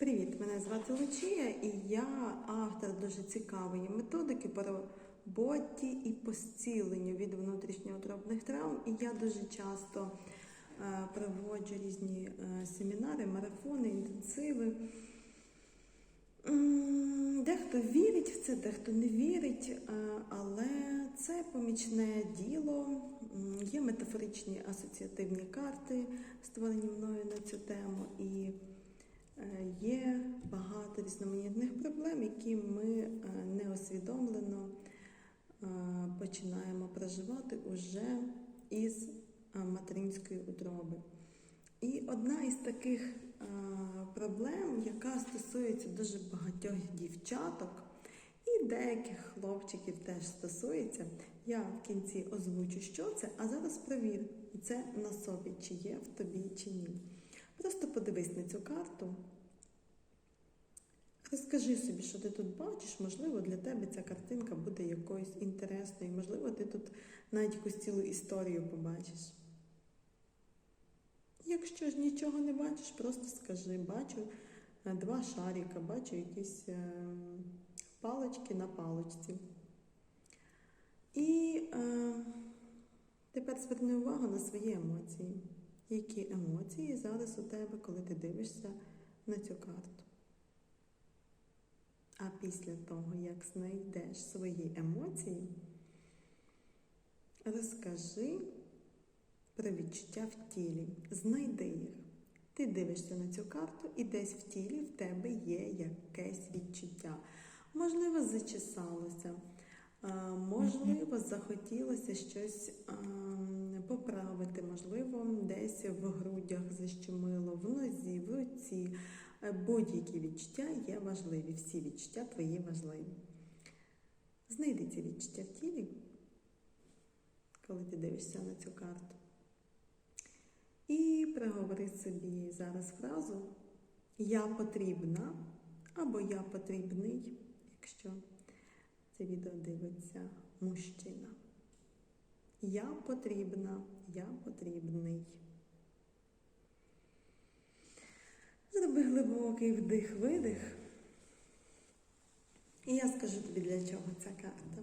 Привіт, мене звати Лучія і я автор дуже цікавої методики по роботі і по від внутрішньоутробних травм. І я дуже часто е, проводжу різні е, семінари, марафони, інтенсиви. Дехто вірить в це, дехто не вірить, е, але це помічне діло. Є метафоричні асоціативні карти, створені мною на цю тему, і є багато різноманітних проблем, які ми е, неосвідомлено е, починаємо проживати уже із е, материнської утроби. І одна із таких е, проблем, яка стосується дуже багатьох дівчаток і деяких хлопчиків теж стосується, я в кінці озвучу, що це, а зараз провір це на собі, чи є в тобі, чи ні. Просто подивись на цю карту. Розкажи собі, що ти тут бачиш, можливо, для тебе ця картинка буде якоюсь інтересною, можливо, ти тут навіть якусь цілу історію побачиш. Якщо ж нічого не бачиш, просто скажи, бачу е, два шарика, бачу якісь е, палички на паличці. І е, тепер зверни увагу на свої емоції. Які емоції зараз у тебе, коли ти дивишся на цю карту? А після того, як знайдеш свої емоції, розкажи про відчуття в тілі. Знайди їх. Ти дивишся на цю карту, і десь в тілі в тебе є якесь відчуття. Можливо, зачесалося, можливо, захотілося щось поправити, можливо, десь в грудях защемило, в нозі, в руці. Е, Будь-які відчуття є важливі, всі відчуття твої важливі. Знайди ці відчуття в тілі, коли ти дивишся на цю карту. І проговори собі зараз фразу Я потрібна або я потрібний, якщо це відео дивиться мужчина. Я потрібна, я потрібний. Зроби глибокий вдих-видих. І я скажу тобі, для чого ця карта.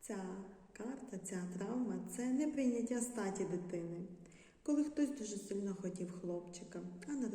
Ця карта, ця травма це неприйняття статі дитини. Коли хтось дуже сильно хотів хлопчика, а